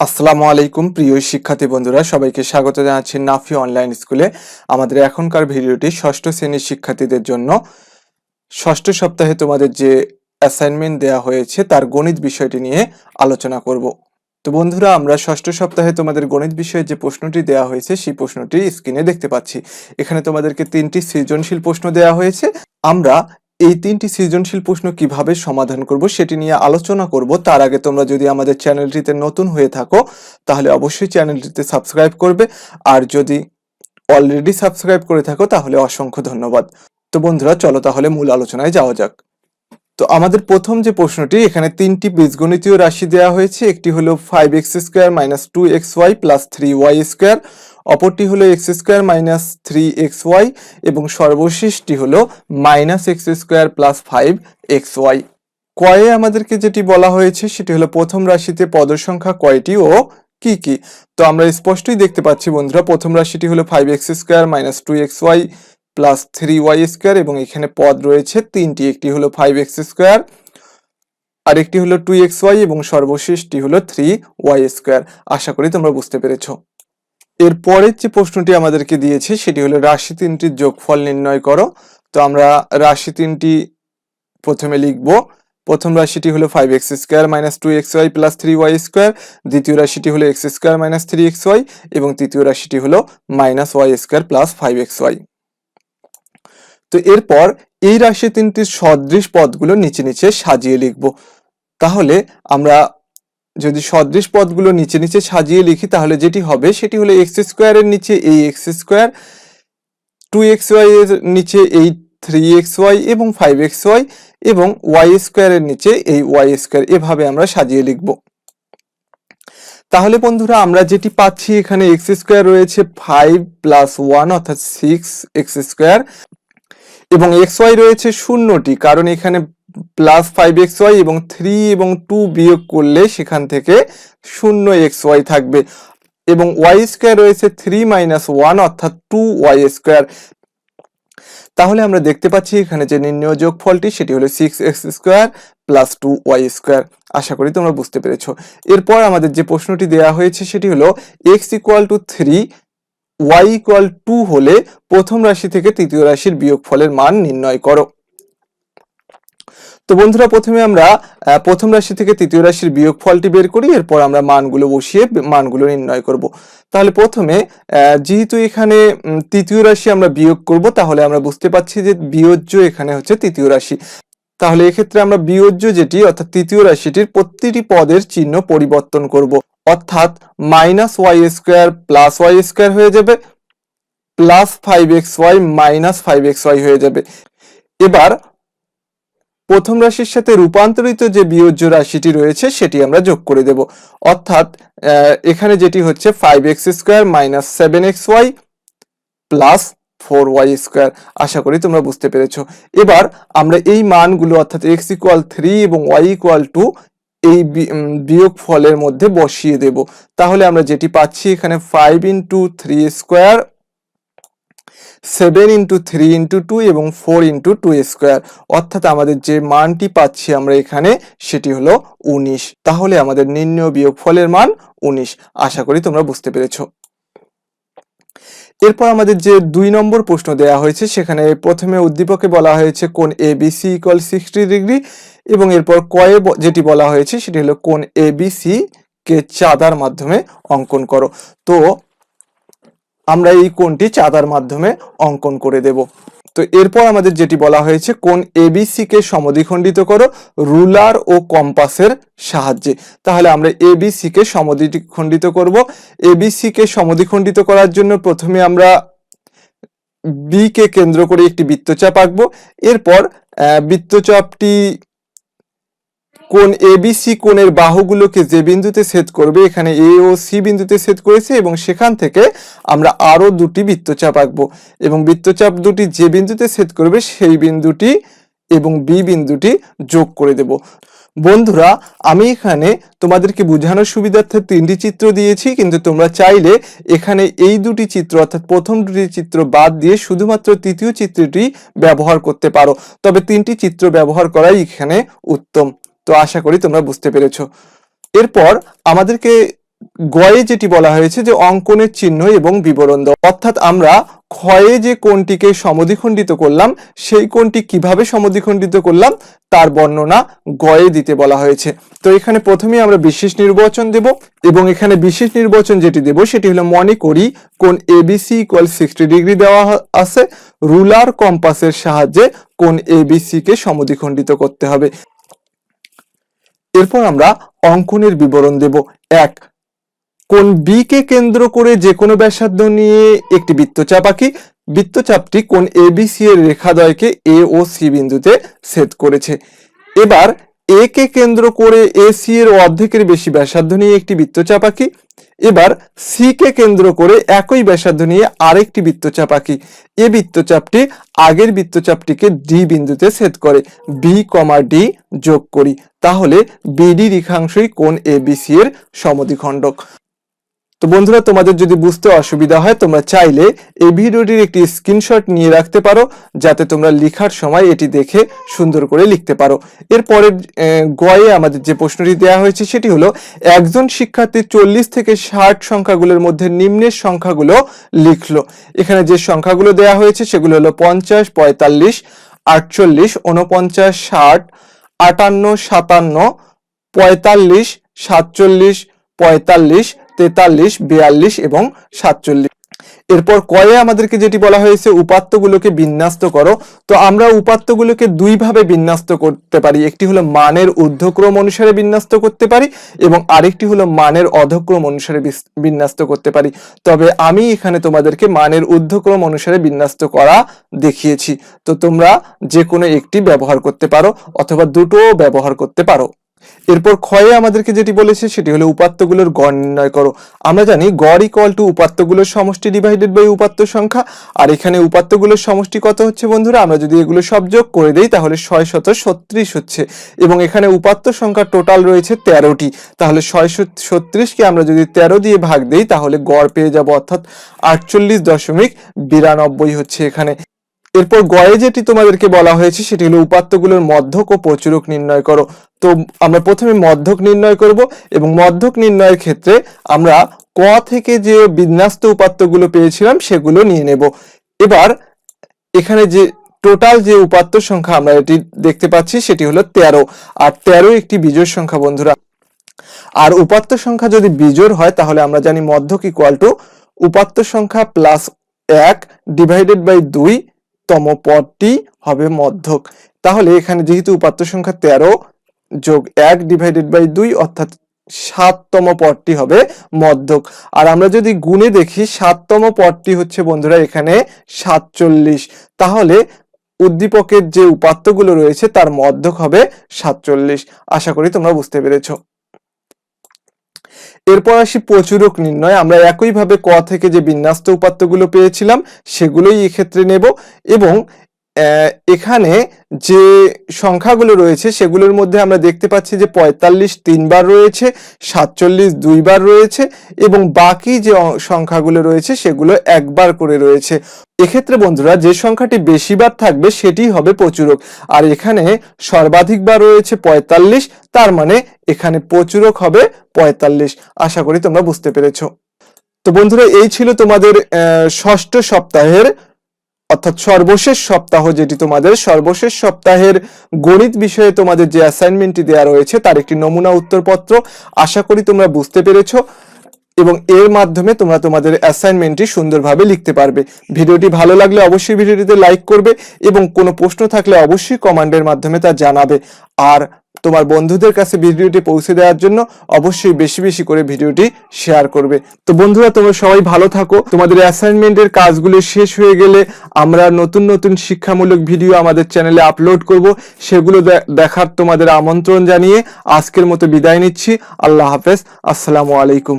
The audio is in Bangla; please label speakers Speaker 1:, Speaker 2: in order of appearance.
Speaker 1: আসসালামু আলাইকুম, প্রিয় শিক্ষার্থী বন্ধুরা, সবাইকে স্বাগত জানাচ্ছি নাফি অনলাইন স্কুলে। আমাদের এখনকার ভিডিওটি ষষ্ঠ শ্রেণির শিক্ষার্থীদের জন্য। ষষ্ঠ সপ্তাহে তোমাদের যে অ্যাসাইনমেন্ট দেয়া হয়েছে, তার গণিত বিষয়টি নিয়ে আলোচনা করব। তো বন্ধুরা, আমরা ষষ্ঠ সপ্তাহে তোমাদের গণিত বিষয়ে যে প্রশ্নটি দেওয়া হয়েছে, সেই প্রশ্নটি স্ক্রিনে দেখতে পাচ্ছি। এখানে তোমাদেরকে তিনটি সৃজনশীল প্রশ্ন দেওয়া হয়েছে। আমরা এই তিনটি সৃজনশীল প্রশ্ন কীভাবে সমাধান করব সেটি নিয়ে আলোচনা করব। তার আগে তোমরা যদি আমাদের চ্যানেলটিতে নতুন হয়ে থাকো, তাহলে অবশ্যই চ্যানেলটিতে সাবস্ক্রাইব করবে। আর যদি অলরেডি সাবস্ক্রাইব করে থাকো, তাহলে অসংখ্য ধন্যবাদ। তো বন্ধুরা, চলো তাহলে মূল আলোচনায় যাওয়া যাক। তো আমাদের প্রথম যে প্রশ্নটি, এখানে তিনটি বীজগণিতীয় রাশি দেওয়া হয়েছে। একটি হলো five x square minus two x y plus three y square অপরটি হলো x square minus three x y এবং সর্বশেষটি হলো minus x square plus five x y. কয়ে আমাদেরকে যেটি বলা হয়েছে, সেটি হলো প্রথম রাশিতে পদ সংখ্যা কয়টি ও কি কি? তো আমরা স্পষ্টই দেখতে পাচ্ছি বন্ধুরা, প্রথম রাশিটি হলো five x square minus two x y plus three y square এবং এখানে পদ রয়েছে তিনটি, একটি হলো ফাইভ এক্স স্কোয়ার আর একটি হলো টু এক্স ওয়াই এবং সর্বশেষটি হলো থ্রি ওয়াই স্কোয়ার। আশা করি তোমরা বুঝতে পেরেছ। এর পরের যে প্রশ্নটি আমাদেরকে দিয়েছে, সেটি হলো রাশি তিনটির যোগফল নির্ণয় করো। তো আমরা রাশি তিনটি প্রথমে লিখব। প্রথম রাশিটি হলো five x square minus two x y plus three y square দ্বিতীয় রাশিটি হলো x square minus three x y এবং তৃতীয় রাশিটি হলো minus y square plus five x y তো এরপর এই রাশি তিনটির সদৃশ পদগুলো নিচে নিচে সাজিয়ে লিখব। তাহলে আমরা যদি সদৃশ পদগুলো নিচে নিচে সাজিয়ে লিখি, তাহলে যেটি হবে, সেটি হলো এক্স স্কোয়ারের নিচে এই x square two x y এর নিচে এই থ্রি এক্স ওয়াই এবং ফাইভ এক্স ওয়াই এবং ওয়াই স্কোয়ারের নিচে এই ওয়াই স্কোয়ার এভাবে আমরা সাজিয়ে লিখব। তাহলে বন্ধুরা, আমরা যেটি পাচ্ছি এখানে এক্স স্কোয়ার রয়েছে ফাইভ প্লাস ওয়ান অর্থাৎ সিক্স এক্স স্কোয়ার এবং এক্স ওয়াই রয়েছে শূন্যটি, কারণ এখানে প্লাস ফাইভ এক্স ওয়াই এবং থ্রি এবং টু বিয়োগ করলে সেখান থেকে শূন্য এক্স ওয়াই থাকবে। এবং ওয়াই স্কোয়ার রয়েছে থ্রি মাইনাস ওয়ান অর্থাৎ টু ওয়াই স্কোয়ার তাহলে আমরা দেখতে পাচ্ছি এখানে যে নির্ণয় যোগফলটি, সেটি হলো six x square plus two y square আশা করি তোমরা বুঝতে পেরেছ। এরপর আমাদের যে প্রশ্নটি দেওয়া হয়েছে, সেটি হলো x equal to three y equal to হলে প্রথম রাশি থেকে তৃতীয় রাশির বিয়োগফলের মান নির্ণয় করো। তো বন্ধুরা, প্রথমে আমরা প্রথম রাশি থেকে তৃতীয় রাশির বিয়োগ ফলটি বের করি, এরপর আমরা মানগুলো বসিয়ে মানগুলো নির্ণয় করব। তাহলে প্রথমে যেহেতু এখানে তৃতীয় রাশি আমরা বিয়োগ করব, তাহলে আমরা বুঝতে পারছি যে বিয়োজ্য এখানে হচ্ছে তৃতীয় রাশি। তাহলে এক্ষেত্রে আমরা বিয়োজ্য যেটি, অর্থাৎ তৃতীয় রাশিটির প্রতিটি পদের চিহ্ন পরিবর্তন করব। অর্থাৎ minus y square plus y square হয়ে যাবে plus five x y minus five x y হয়ে যাবে। এবার প্রথম রাশির সাথে রূপান্তরিত যে বিয়োজ্য রাশিটি রয়েছে, সেটি আমরা যোগ করে দেব। অর্থাৎ এখানে যেটি হচ্ছে five x square minus seven x y plus four y square আশা করি তোমরা বুঝতে পেরেছ। এবার আমরা এই মানগুলো, অর্থাৎ এক্স ইকুয়াল থ্রি এবং ওয়াই ইকুয়াল টু এই বিয়োগ ফলের মধ্যে বসিয়ে দেব। তাহলে আমরা যেটি পাচ্ছি এখানে five into three square seven into three into two এবং ফোর ইন্টু টু স্কোয়ার অর্থাৎ আমাদের যে মানটি পাচ্ছি আমরা এখানে, সেটি হলো উনিশ। তাহলে আমাদের নির্ণয় বিয়োগ ফলের মান উনিশ। আশা করি তোমরা বুঝতে পেরেছ। এরপর আমাদের যে দুই নম্বর প্রশ্ন দেওয়া হয়েছে, সেখানে প্রথমে উদ্দীপকে বলা হয়েছে কোন A B C equal sixty degree এবং এরপর কয়ে যেটি বলা হয়েছে, সেটি হলো কোন এ বি সি কে চাঁদার মাধ্যমে অঙ্কন করো। তো আমরা এই কোণটি চাঁদার মাধ্যমে অঙ্কন করে দেব। তো এরপর আমাদের যেটি বলা হয়েছে কোন এবিসি কে সমদ্বিখণ্ডিত করো, রুলার ও কম্পাসের সাহায্যে। তাহলে আমরা এবিসি কে সমদ্বিখণ্ডিত করব। এবিসি কে সমদ্বিখণ্ডিত করার জন্য প্রথমে আমরা বি কে কেন্দ্র করে একটি বৃত্তচাপ আঁকবো। এরপর বৃত্তচাপটি কোন এবিসি কোণের বাহুগুলোকে যে বিন্দুতে ছেদ করবে, এখানে এ ও সি বিন্দুতে ছেদ করেছে এবং সেখান থেকে আমরা আরও দুটি বৃত্তচাপ আঁকবো। এবং বৃত্তচাপ দুটি যে বিন্দুতে ছেদ করবে, সেই বিন্দুটি এবং বি বিন্দুটি যোগ করে দেব। বন্ধুরা, আমি এখানে তোমাদেরকে বোঝানোর সুবিধার্থে তিনটি চিত্র দিয়েছি, কিন্তু তোমরা চাইলে এখানে এই দুটি চিত্র, অর্থাৎ প্রথম দুটি চিত্র বাদ দিয়ে শুধুমাত্র তৃতীয় চিত্রটি ব্যবহার করতে পারো। তবে তিনটি চিত্র ব্যবহার করাই এখানে উত্তম। তো আশা করি তোমরা বুঝতে পেরেছ। এরপর আমাদেরকে গয়ে যেটি বলা হয়েছে যে অঙ্কনের চিহ্ন এবং বিবরণ দাও। অর্থাৎ আমরা ক্ষয়ে যে কোণটিকে সমদ্বিখণ্ডিত করলাম, সেই কোণটি কীভাবে সমদ্বিখণ্ডিত করলাম, তার বর্ণনা গয়ে দিতে বলা হয়েছে। তো এখানে প্রথমে আমরা বিশেষ নির্বাচন দেব এবং এখানে বিশেষ নির্বাচন যেটি দেব, সেটি হলো মনে করি কোন এবিসি ইকুয়াল সিক্সটি ডিগ্রি দেওয়া আছে। রুলার কম্পাসের সাহায্যে কোন এবিসি কে সমদ্বিখণ্ডিত করতে হবে। এরপর আমরা অঙ্কনের বিবরণ দেব এক। কোন বি কে কেন্দ্র করে যে কোনো ব্যাসার্ধ নিয়ে একটি বৃত্তচাপ আঁকি, বৃত্তচাপটি কোন এ বি সি এর রেখাদ্বয়কে এ ও সি বিন্দুতে ছেদ করেছে। এবার এ কে কেন্দ্র করে এ সি এর অর্ধেকের বেশি ব্যাসার্ধ নিয়ে একটি বৃত্তচাপ আঁকি এবার সি কে কেন্দ্র করে একই ব্যাসার্ধ নিয়ে আরেকটি বৃত্তচাপ আঁকি। এ বৃত্তচাপটি আগের বৃত্তচাপটিকে ডি বিন্দুতে ছেদ করে বি কমা ডি যোগ করি। তাহলে বিডি রেখাংশই কোন এবিসি এর সমদ্বিখণ্ডক। তো বন্ধুরা, তোমাদের যদি বুঝতে অসুবিধা হয়, তোমরা চাইলে এই ভিডিওটির একটি স্ক্রিনশট নিয়ে রাখতে পারো, যাতে তোমরা লেখার সময় এটি দেখে সুন্দর করে লিখতে পারো। এরপরের গয়ে আমাদের যে প্রশ্নটি দেওয়া হয়েছে, সেটি হলো, একজন শিক্ষার্থী চল্লিশ থেকে ষাট সংখ্যাগুলোর মধ্যে নিম্নের সংখ্যাগুলো লিখলো। এখানে যে সংখ্যাগুলো দেওয়া হয়েছে, সেগুলো হলো পঞ্চাশ, পঁয়তাল্লিশ, আটচল্লিশ উনপঞ্চাশ ষাট, আটান্ন, সাতান্ন, পঁয়তাল্লিশ, সাতচল্লিশ, পঁয়তাল্লিশ তেতাল্লিশ, বিয়াল্লিশ এবং সাতচল্লিশ। এরপর কয়ে আমাদেরকে যেটি বলা হয়েছে, উপাত্তগুলোকে বিন্যাস্ত করো। তো আমরা উপাত্তগুলোকে দুইভাবে বিন্যাস্ত করতে পারি। একটি হলো মানের ঊর্ধ্বক্রম অনুসারে বিন্যাস্ত করতে পারি এবং আরেকটি হলো মানের অধক্রম অনুসারে বিন্যস্ত করতে পারি। তবে আমি এখানে তোমাদেরকে মানের ঊর্ধ্বক্রম অনুসারে বিন্যাস্ত করা দেখিয়েছি। তো তোমরা যে কোনো একটি ব্যবহার করতে পারো অথবা দুটো ব্যবহার করতে পারো। এরপর ক্ষয়ে আমাদেরকে যেটি বলেছে, সেটি হলো উপাত্তগুলোর গড় নির্ণয় করো। আমরা জানি গড় ইকুয়াল টু উপাত্তগুলোর সমষ্টি ডিভাইডেড বাই উপাত্ত সংখ্যা। আর এখানে উপাত্তগুলোর সমষ্টি কত হচ্ছে বন্ধুরা? আমরা যদি এগুলো সব যোগ করে দেই, তাহলে ছয় শত ছত্রিশ হচ্ছে। এবং এখানে উপাত্ত সংখ্যা টোটাল রয়েছে তেরোটি। তাহলে ছয় ছত্রিশকে আমরা যদি তেরো দিয়ে ভাগ দেই, তাহলে গড় পেয়ে যাব অর্থাৎ আটচল্লিশ দশমিক বিরানব্বই হচ্ছে এখানে। এরপর গয়ে যেটি তোমাদেরকে বলা হয়েছে, সেটি হলো উপাত্তগুলোর মধ্যক ও প্রচুরক নির্ণয় করো। তো আমরা প্রথমে মধ্যক নির্ণয় করব এবং মধ্যক নির্ণয়ের ক্ষেত্রে আমরা ক থেকে যে বিন্যস্ত উপাত্তগুলো পেয়েছিলাম সেগুলো নিয়ে নেব। এবার এখানে যে টোটাল যে উপাত্ত সংখ্যা আমরা এটি দেখতে পাচ্ছি সেটি হলো তেরো। আর তেরো একটি বিজোড় সংখ্যা বন্ধুরা। আর উপাত্ত সংখ্যা যদি বিজোড় হয় তাহলে আমরা জানি মধ্যক ইকুয়াল টু উপাত্ত সংখ্যা প্লাস এক ডিভাইডেড বাই দুই তম পদটি হবে মধ্যক। তাহলে এখানে যেহেতু উপাত্ত সংখ্যা তেরো যোগ এক ডিভাইডেড বাই দুই অর্থাৎ সাততম পদটি হবে মধ্যক। আর আমরা যদি গুণে দেখি, সাততম পদটি হচ্ছে বন্ধুরা এখানে সাতচল্লিশ। তাহলে উদ্দীপকের যে উপাত্তগুলো রয়েছে, তার মধ্যক হবে সাতচল্লিশ। আশা করি তোমরা বুঝতে পেরেছ। এরপর আসি প্রচুরক নির্ণয়। আমরা একইভাবে ক থেকে যে বিন্যাস্ত উপাত্তগুলো পেয়েছিলাম, সেগুলোই এক্ষেত্রে নেব এবং এখানে যে সংখ্যাগুলো রয়েছে, সেগুলোর মধ্যে আমরা দেখতে পাচ্ছি যে পঁয়তাল্লিশ তিনবার রয়েছে, সাতচল্লিশ দুইবার রয়েছে এবং বাকি যে সংখ্যাগুলো রয়েছে, সেগুলো একবার করে রয়েছে। এক্ষেত্রে বন্ধুরা, যে সংখ্যাটি বেশিবার থাকবে, সেটি হবে প্রচুরক। আর এখানে সর্বাধিকবার রয়েছে পঁয়তাল্লিশ, তার মানে এখানে প্রচুরক হবে পঁয়তাল্লিশ। আশা করি তোমরা বুঝতে পেরেছ। তো বন্ধুরা, এই ছিল তোমাদের ষষ্ঠ সপ্তাহের অর্থাৎ সর্বশেষ সপ্তাহ যেটি তোমাদের, সর্বশেষ সপ্তাহের গণিত বিষয়ে তোমাদের যে অ্যাসাইনমেন্টটি দেওয়া রয়েছে তার একটি নমুনা উত্তরপত্র। আশা করি তোমরা বুঝতে পেরেছ এবং এর মাধ্যমে তোমরা তোমাদের অ্যাসাইনমেন্টটি সুন্দরভাবে লিখতে পারবে। ভিডিওটি ভালো লাগলে অবশ্যই ভিডিওটিতে লাইক করবে এবং কোনো প্রশ্ন থাকলে অবশ্যই কমান্ডের মাধ্যমে তা জানাবে। আর তোমার বন্ধুদের কাছে ভিডিওটি পৌঁছে দেওয়ার জন্য অবশ্যই বেশি বেশি করে ভিডিওটি শেয়ার করবে। তো বন্ধুরা, তোমরা সবাই ভালো থাকো। তোমাদের অ্যাসাইনমেন্টের কাজগুলো শেষ হয়ে গেলে আমরা নতুন নতুন শিক্ষামূলক ভিডিও আমাদের চ্যানেলে আপলোড করব। সেগুলো দেখার তোমাদের আমন্ত্রণ জানিয়ে আজকের মতো বিদায় নিচ্ছি। আল্লাহ হাফেজ। আসসালামু আলাইকুম।